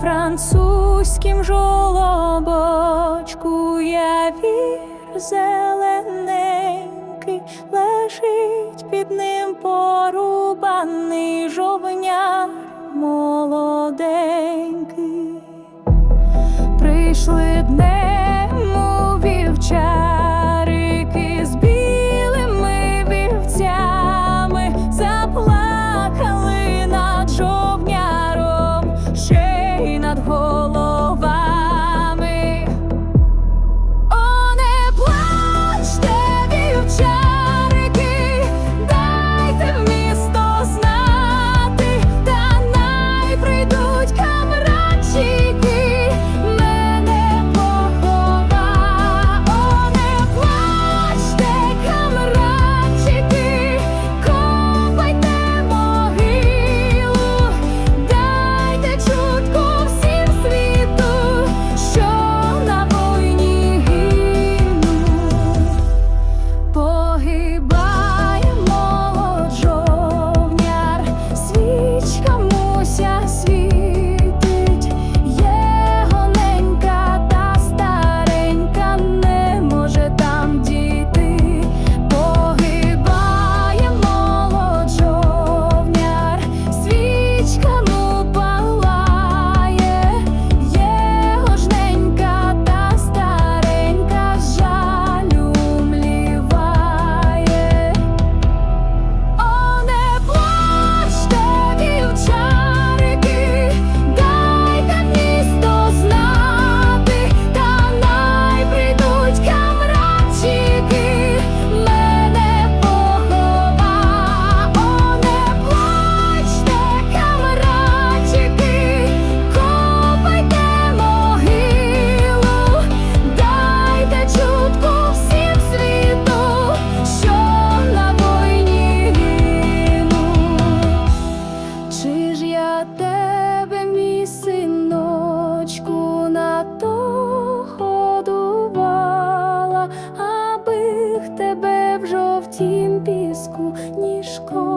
французьким жолобочку явір зелененький, лежить під ним порубаний жовняр молоденький. Прийшли днем у вівчарики піску ніжко.